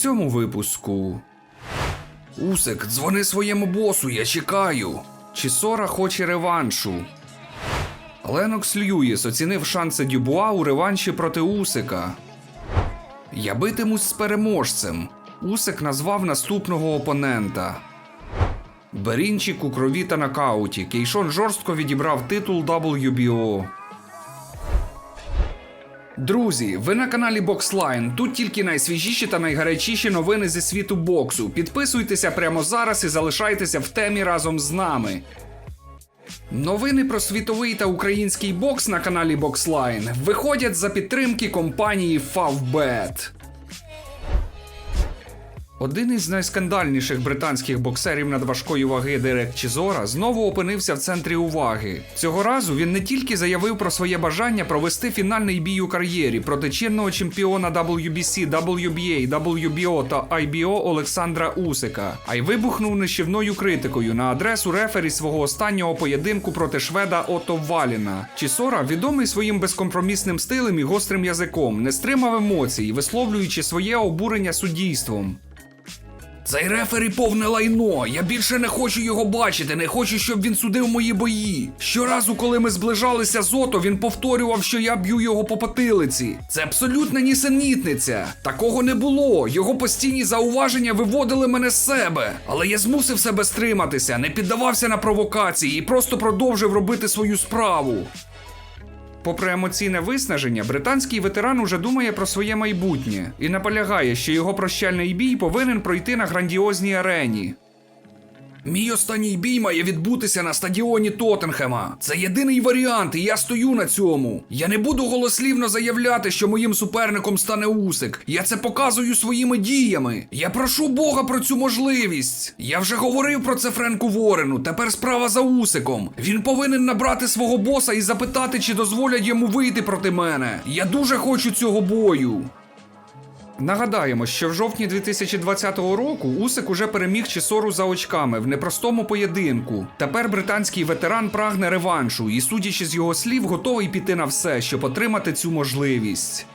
цьому випуску. Усик, дзвони своєму босу, я чекаю. Чісора хоче реваншу. Ленокс Льюіс оцінив шанси Дюбуа у реванші проти Усика. Я битимусь з переможцем. Усик назвав наступного опонента. Берінчик у крові та нокауті. Кейшон жорстко відібрав титул WBO. Друзі, ви на каналі Boxline. Тут тільки найсвіжіші та найгарячіші новини зі світу боксу. Підписуйтеся прямо зараз і залишайтеся в темі разом з нами. Новини про світовий та український бокс на каналі Boxline виходять за підтримки компанії Favbet. Один із найскандальніших британських боксерів надважкої ваги Дерек Чізора знову опинився в центрі уваги. Цього разу він не тільки заявив про своє бажання провести фінальний бій у кар'єрі проти чинного чемпіона WBC, WBA, WBO та IBO Олександра Усика, а й вибухнув нищівною критикою на адресу рефері свого останнього поєдинку проти шведа Ото Валіна. Чісора, відомий своїм безкомпромісним стилем і гострим язиком, не стримав емоцій, висловлюючи своє обурення суддійством. Цей рефері повне лайно. Я більше не хочу його бачити, не хочу, щоб він судив мої бої. Щоразу, коли ми зближалися з Ото, він повторював, що я б'ю його по потилиці. Це абсолютна нісенітниця. Такого не було. Його постійні зауваження виводили мене з себе. Але я змусив себе стриматися, не піддавався на провокації і просто продовжив робити свою справу. Попри емоційне виснаження, британський ветеран уже думає про своє майбутнє і наполягає, що його прощальний бій повинен пройти на грандіозній арені. Мій останній бій має відбутися на стадіоні Тоттенхема. Це єдиний варіант, і я стою на цьому. Я не буду голослівно заявляти, що моїм суперником стане Усик. Я це показую своїми діями. Я прошу Бога про цю можливість. Я вже говорив про це Френку Ворену. Тепер справа за Усиком. Він повинен набрати свого боса і запитати, чи дозволять йому вийти проти мене. Я дуже хочу цього бою. Нагадаємо, що в жовтні 2020 року Усик уже переміг Чісору за очками в непростому поєдинку. Тепер британський ветеран прагне реваншу і, судячи з його слів, готовий піти на все, щоб отримати цю можливість.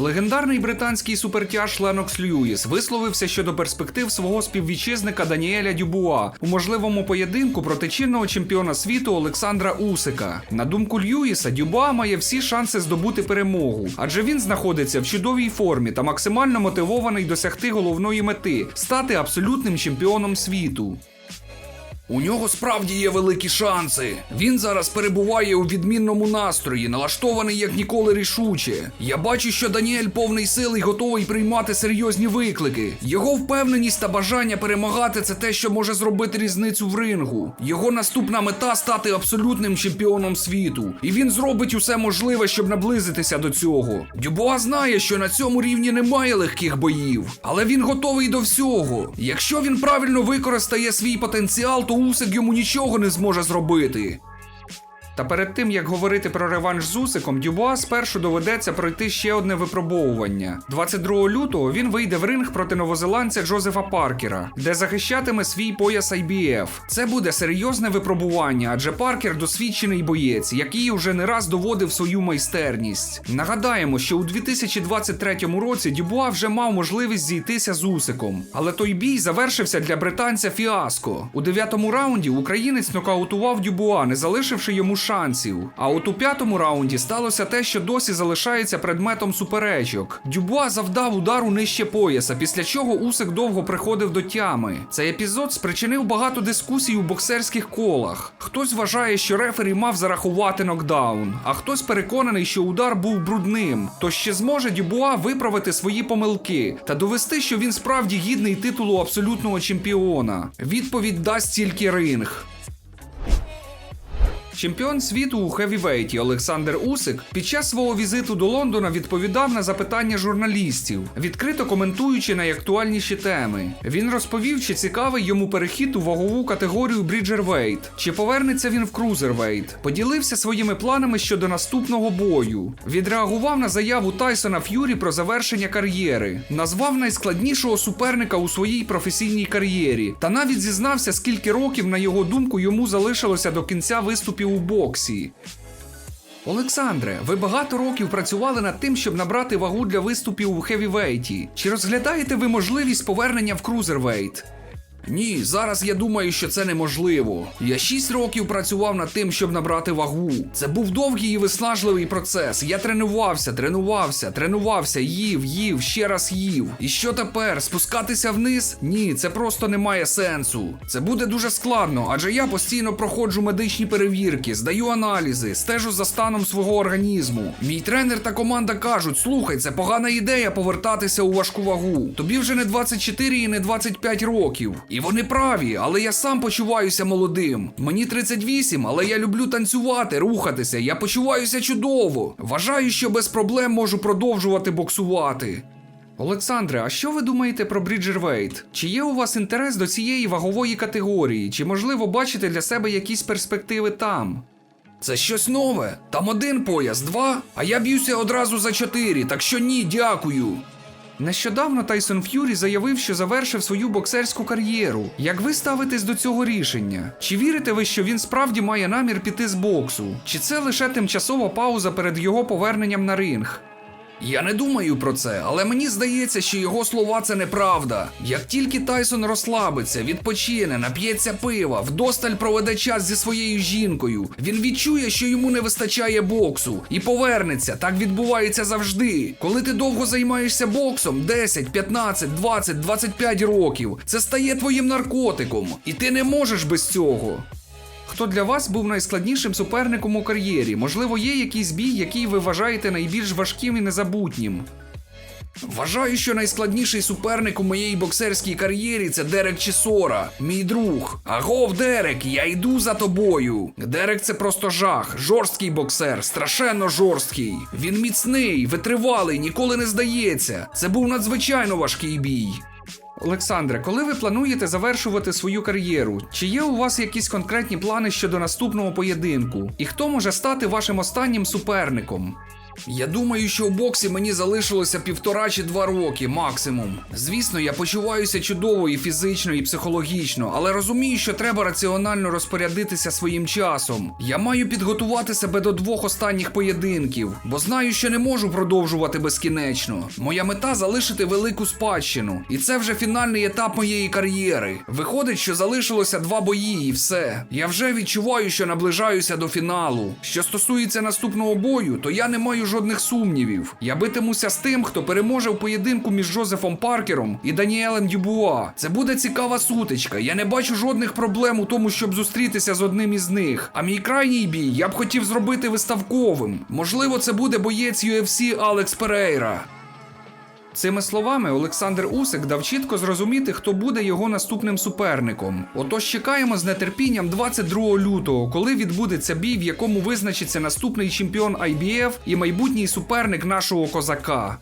Легендарний британський супертяж Ленокс Льюіс висловився щодо перспектив свого співвітчизника Даніеля Дюбуа у можливому поєдинку проти чинного чемпіона світу Олександра Усика. На думку Льюіса, Дюбуа має всі шанси здобути перемогу, адже він знаходиться в чудовій формі та максимально мотивований досягти головної мети стати абсолютним чемпіоном світу. У нього справді є великі шанси. Він зараз перебуває у відмінному настрої, налаштований як ніколи рішуче. Я бачу, що Даніель повний сил і готовий приймати серйозні виклики. Його впевненість та бажання перемагати це те, що може зробити різницю в рингу. Його наступна мета стати абсолютним чемпіоном світу. І він зробить усе можливе, щоб наблизитися до цього. Дюбуа знає, що на цьому рівні немає легких боїв, але він готовий до всього. Якщо він правильно використає свій потенціал, то Усик йому нічого не зможе зробити. Та перед тим як говорити про реванш з Усиком, Дюбуа спершу доведеться пройти ще одне випробовування. 22 лютого він вийде в ринг проти новозеландця Джозефа Паркера, де захищатиме свій пояс IBF. Це буде серйозне випробування, адже Паркер досвідчений боєць, який уже не раз доводив свою майстерність. Нагадаємо, що у 2023 році Дюбуа вже мав можливість зійтися з Усиком, але той бій завершився для британця фіаско. У дев'ятому раунді українець нокаутував Дюбуа, не залишивши йому шансів. А от у п'ятому раунді сталося те, що досі залишається предметом суперечок. Дюбуа завдав удару нижче пояса, після чого Усик довго приходив до тями. Цей епізод спричинив багато дискусій у боксерських колах. Хтось вважає, що рефері мав зарахувати нокдаун, а хтось переконаний, що удар був брудним. То ще зможе Дюбуа виправити свої помилки та довести, що він справді гідний титулу абсолютного чемпіона. Відповідь дасть тільки ринг. Чемпіон світу у хевівейті Олександр Усик під час свого візиту до Лондона відповідав на запитання журналістів, відкрито коментуючи найактуальніші теми. Він розповів, чи цікавий йому перехід у вагову категорію Бріджервейт, чи повернеться він в Крузервейт. Поділився своїми планами щодо наступного бою. Відреагував на заяву Тайсона Ф'юрі про завершення кар'єри, назвав найскладнішого суперника у своїй професійній кар'єрі, та навіть зізнався, скільки років, на його думку, йому залишилося до кінця виступів у боксі. Олександре, ви багато років працювали над тим, щоб набрати вагу для виступів у хевівейті. Чи розглядаєте ви можливість повернення в крузервейт? Ні, зараз я думаю, що це неможливо. Я 6 років працював над тим, щоб набрати вагу. Це був довгий і виснажливий процес. Я тренувався, тренувався, тренувався, їв, їв, ще раз їв. І що тепер? Спускатися вниз? Ні, це просто не має сенсу. Це буде дуже складно, адже я постійно проходжу медичні перевірки, здаю аналізи, стежу за станом свого організму. Мій тренер та команда кажуть: слухай, це погана ідея повертатися у важку вагу. Тобі вже не 24 і не 25 років. І вони праві, але я сам почуваюся молодим. Мені 38, але я люблю танцювати, рухатися. Я почуваюся чудово. Вважаю, що без проблем можу продовжувати боксувати. Олександре, а що ви думаєте про Бріджервейт? Чи є у вас інтерес до цієї вагової категорії? Чи можливо бачите для себе якісь перспективи там? Це щось нове. Там один пояс, два, а я б'юся одразу за чотири, так що ні, дякую. Нещодавно Тайсон Ф'юрі заявив, що завершив свою боксерську кар'єру. Як ви ставитесь до цього рішення? Чи вірите ви, що він справді має намір піти з боксу? Чи це лише тимчасова пауза перед його поверненням на ринг? Я не думаю про це, але мені здається, що його слова це неправда. Як тільки Тайсон розслабиться, відпочине, нап'ється пива, вдосталь проведе час зі своєю жінкою, він відчує, що йому не вистачає боксу, і повернеться. Так відбувається завжди. Коли ти довго займаєшся боксом 10, 15, 20, 25 років, це стає твоїм наркотиком, і ти не можеш без цього. Хто для вас був найскладнішим суперником у кар'єрі? Можливо, є якийсь бій, який ви вважаєте найбільш важким і незабутнім? Вважаю, що найскладніший суперник у моїй боксерській кар'єрі це Дерек Чісора, мій друг. Агов, Дерек, я йду за тобою. Дерек це просто жах, жорсткий боксер, страшенно жорсткий. Він міцний, витривалий, ніколи не здається. Це був надзвичайно важкий бій. Олександре, коли ви плануєте завершувати свою кар'єру? Чи є у вас якісь конкретні плани щодо наступного поєдинку? І хто може стати вашим останнім суперником? Я думаю, що у боксі мені залишилося півтора чи два роки максимум. Звісно, я почуваюся чудово і фізично, і психологічно, але розумію, що треба раціонально розпорядитися своїм часом. Я маю підготувати себе до двох останніх поєдинків, бо знаю, що не можу продовжувати безкінечно. Моя мета залишити велику спадщину, і це вже фінальний етап моєї кар'єри. Виходить, що залишилося два бої, і все. Я вже відчуваю, що наближаюся до фіналу. Що стосується наступного бою, то я не маю жодних сумнівів. Я битимуся з тим, хто переможе в поєдинку між Жозефом Паркером і Даніелем Дюбуа. Це буде цікава сутичка. Я не бачу жодних проблем у тому, щоб зустрітися з одним із них. А мій крайній бій я б хотів зробити виставковим. Можливо, це буде боєць UFC Алекс Перейра. Цими словами Олександр Усик дав чітко зрозуміти, хто буде його наступним суперником. Отож чекаємо з нетерпінням 22 лютого, коли відбудеться бій, в якому визначиться наступний чемпіон IBF і майбутній суперник нашого козака.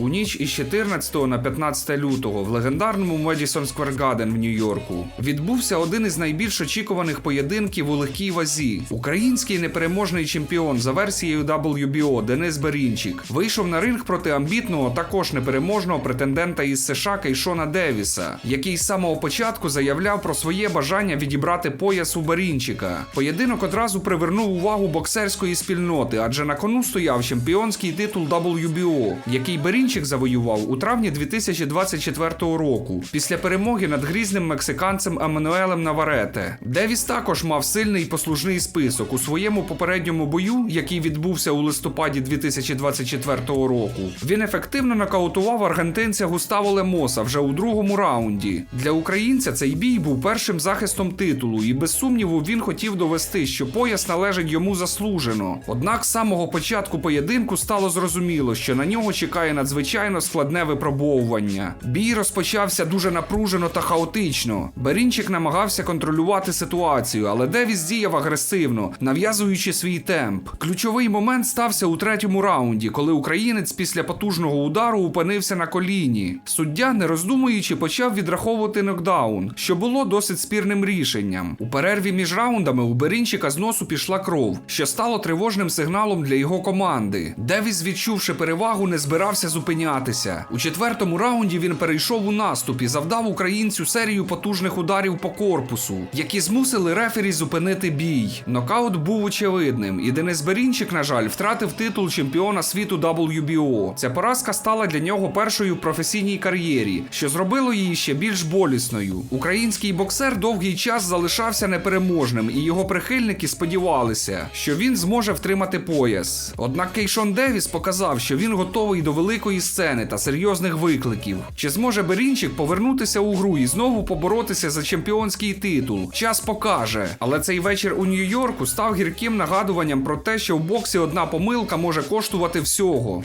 У ніч із 14 на 15 лютого в легендарному Square Garden в Нью-Йорку відбувся один із найбільш очікуваних поєдинків у легкій вазі. Український непереможний чемпіон за версією WBO Денис Берінчик вийшов на ринг проти амбітного, також непереможного претендента із США Кейшона Девіса, який з самого початку заявляв про своє бажання відібрати пояс у Берінчика. Поєдинок одразу привернув увагу боксерської спільноти, адже на кону стояв чемпіонський титул WBO, який Берінчик завоював у травні 2024 року після перемоги над грізним мексиканцем Еммануелем Наварете. Девіс також мав сильний послужний список у своєму попередньому бою, який відбувся у листопаді 2024 року. Він ефективно нокаутував аргентинця Густаво Лемоса вже у другому раунді. Для українця цей бій був першим захистом титулу, і без сумніву він хотів довести, що пояс належить йому заслужено. Однак з самого початку поєдинку стало зрозуміло, що на нього чекає надзвичайно складне випробовування. Бій розпочався дуже напружено та хаотично. Берінчик намагався контролювати ситуацію, але Девіс діяв агресивно, нав'язуючи свій темп. Ключовий момент стався у третьому раунді, коли українець після потужного удару опинився на коліні. Суддя, не роздумуючи, почав відраховувати нокдаун, що було досить спірним рішенням. У перерві між раундами у Берінчика з носу пішла кров, що стало тривожним сигналом для його команди. Девіс, відчувши перевагу, не збирався зупинятися зупинятися. У четвертому раунді він перейшов у наступ і завдав українцю серію потужних ударів по корпусу, які змусили рефері зупинити бій. Нокаут був очевидним, і Денис Берінчик, на жаль, втратив титул чемпіона світу WBO. Ця поразка стала для нього першою в професійній кар'єрі, що зробило її ще більш болісною. Український боксер довгий час залишався непереможним, і його прихильники сподівалися, що він зможе втримати пояс. Однак Кейшон Девіс показав, що він готовий до великої сцени та серйозних викликів. Чи зможе Берінчик повернутися у гру і знову поборотися за чемпіонський титул? Час покаже. Але цей вечір у Нью-Йорку став гірким нагадуванням про те, що в боксі одна помилка може коштувати всього.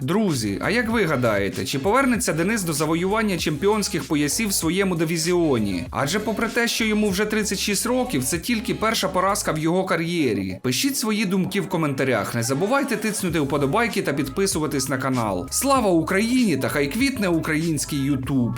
Друзі, а як ви гадаєте, чи повернеться Денис до завоювання чемпіонських поясів в своєму дивізіоні? Адже попри те, що йому вже 36 років, це тільки перша поразка в його кар'єрі. Пишіть свої думки в коментарях. Не забувайте тиснути вподобайки та підписуватись на канал. Слава Україні та хай квітне український Ютуб!